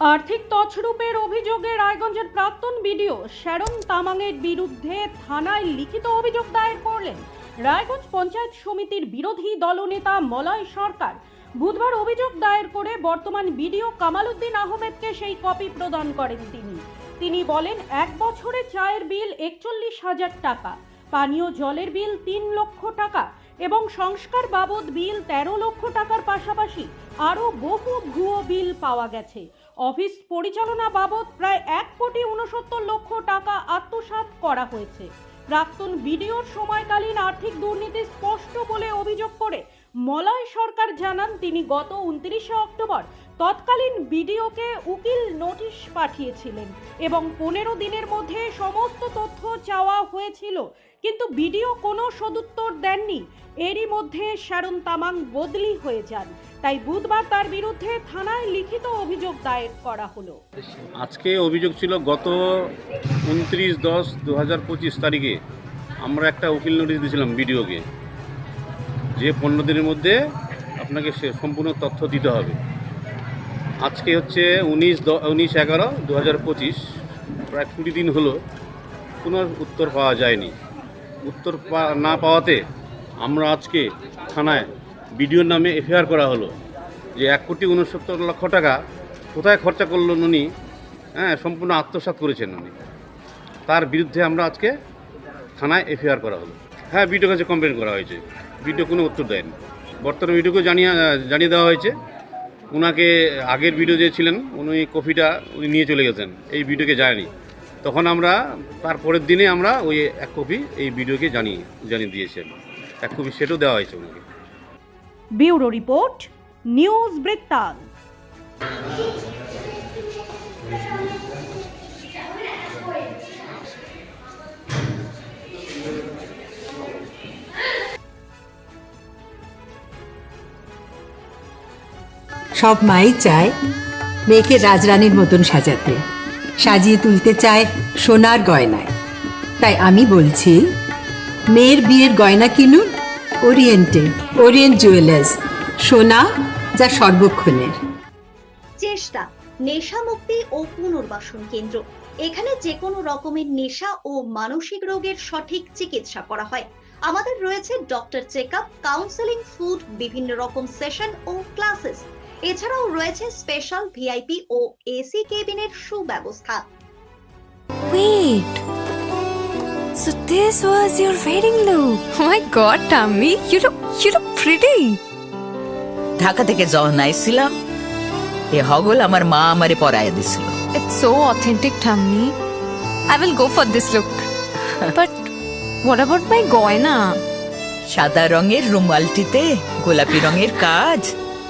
আর্থিক তছরূপের অভিযোগে রায়গঞ্জের প্রাক্তন বিডিও শ্যারন তামাংয়ের বিরুদ্ধে থানায় লিখিত অভিযোগ দায়ের করলেন। রায়গঞ্জ পঞ্চায়েত সমিতির বিরোধী দলনেতা মলয় সরকার। বুধবার অভিযোগ দায়ের করে বর্তমান বিডিও কামালউদ্দিন আহমেদকে সেই কপি প্রদান করেন তিনি। তিনি বলেন, এক বছরে চায়ের বিল একচল্লিশ হাজার টাকা। পানীয় জলের বিল তিন লক্ষ টাকা এবং সংস্কার বাবদ বিল তেরো লক্ষ টাকার পাশাপাশি আরও বহু ভুয়ো বিল পাওয়া গেছে। অফিস পরিচালনা বাবদ প্রায় এক কোটি উনসত্তর লক্ষ টাকা আত্মসাৎ করা হয়েছে। প্রাক্তন বিডিওর সময়কালীন আর্থিক দুর্নীতি স্পষ্ট বলে অভিযোগ করে মলয় সরকার জানান, তিনি গত উনত্রিশে অক্টোবর তৎকালীন বিডিওকে উকিল নোটিশ পাঠিয়েছিলেন এবং পনেরো দিনের মধ্যে সমস্ত তথ্য চাওয়া হয়েছিল। কিন্তু বিডিও কোনো সদুত্তর দেননি। এরই মধ্যে শ্যারন তামাং বদলি হয়ে যান। তাই বুধবার তার বিরুদ্ধে থানায় লিখিত অভিযোগ দায়ের করা হলো। আজকে অভিযোগ ছিল, গত উনত্রিশ দশ দু হাজার পঁচিশ তারিখে আমরা একটা উকিল নোটিশ দিয়েছিলাম বিডিওকে। যে পনেরো দিনের মধ্যে আপনাকে সে সম্পূর্ণ তথ্য দিতে হবে। আজকে হচ্ছে উনিশ উনিশ এগারো দু হাজার পঁচিশ, প্রায় কুড়ি দিন হলো কোনো উত্তর পাওয়া যায়নি। উত্তর না পাওয়াতে আমরা আজকে থানায় বিডিওর নামে এফআইআর করা হলো যে এক কোটি উনসত্তর লক্ষ টাকা কোথায় খরচা করলেন উনি হ্যাঁ সম্পূর্ণ আত্মসাৎ করেছেন উনি। তার বিরুদ্ধে আমরা আজকে থানায় এফআইআর করা হলো। হ্যাঁ বিডিও কাছে কমপ্লেন করা হয়েছে। বিডিও কোনো উত্তর দেয়নি। বর্তমানে বিডিওকে জানিয়ে জানিয়ে দেওয়া হয়েছে। ওনাকে আগের ভিডিও যে ছিলেন, উনি কফিটা উনি নিয়ে চলে গেছেন। এই ভিডিওকে যায়নি তখন আমরা তারপরের দিনে আমরা ওই এক কপি এই ভিডিওকে জানিয়ে জানিয়ে দিয়েছেন এক কপি সেটাও দেওয়া হয়েছে উনাকে ব্যুরো রিপোর্ট, নিউজ বৃত্তান্ত সব মাই চায় মেয়েকে রাজরানীর মতন সাজাতে, সাজিয়ে তুলতে চায় সোনার গয়নায়। তাই আমি বলছি, মেয়ের বিয়ের গয়না কিনুন ওরিয়েন্টে ওরিয়েন্ট জুয়েলার্স, সোনা যা সর্বক্ষণের। চেষ্টা নেশা মুক্তি ও পুনর্বাসন কেন্দ্র। এখানে যে কোনো রকমের নেশা ও মানসিক রোগের সঠিক চিকিৎসা করা হয়। আমাদের রয়েছে doctor check up counselling, food, বিভিন্ন রকম সেশন ও ক্লাসেস। এছাড়াও রয়েছে স্পেশাল ভিআইপি ও এসি কেবিনের সুব্যবস্থা Wait. So this was your wedding look. Oh my god, Tammy, you look you look pretty. Dhaka থেকে যখন আইছিলাম এ হগল আমার মা আমারে পরায় দিছিল It's so authentic, Tammy. I will go for this look. but what about my goina? সাদা রঙের রুমালটিতে গোলাপি রঙের কাজ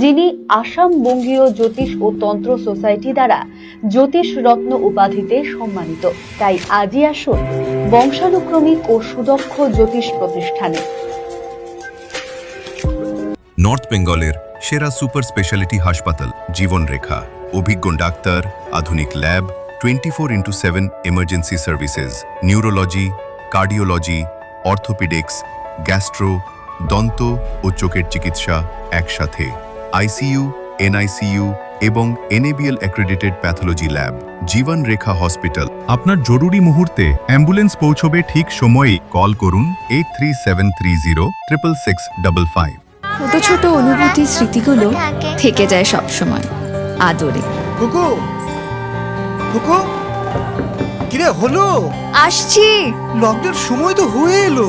যিনি আসাম বঙ্গীয় জ্যোতিষ ও তন্ত্র সোসাইটি দ্বারা জ্যোতিষ রত্ন উপাধিতে সম্মানিত। তাই আজই আসুন বংশানুক্রমিক ও সুদক্ষ জ্যোতিষ প্রতিষ্ঠানে। নর্থ বেঙ্গলের সেরা সুপার স্পেশালিটি হাসপাতাল, জীবনরেখা। অভিজ্ঞ ডাক্তার, আধুনিক lab twenty four into seven emergency services, neurology, cardiology, orthopaedics, gastro, দন্ত ও চোখের চিকিৎসা একসাথে। আইসিইউ এনআইসিইউ এবং NABL accredited pathology lab Jibon Rekha hospital. আপনার জরুরি মুহূর্তে অ্যাম্বুলেন্স পৌঁছবে ঠিক সময়েই। কল করুন eight three seven three zero triple six double five ছোট ছোট অনুভূতি স্মৃতিগুলো থেকে যায় সব সময় আদরে। কুকু! কুকু! কিরে হলো? আসছি। লকডাউন সময় তো হয়ে এলো।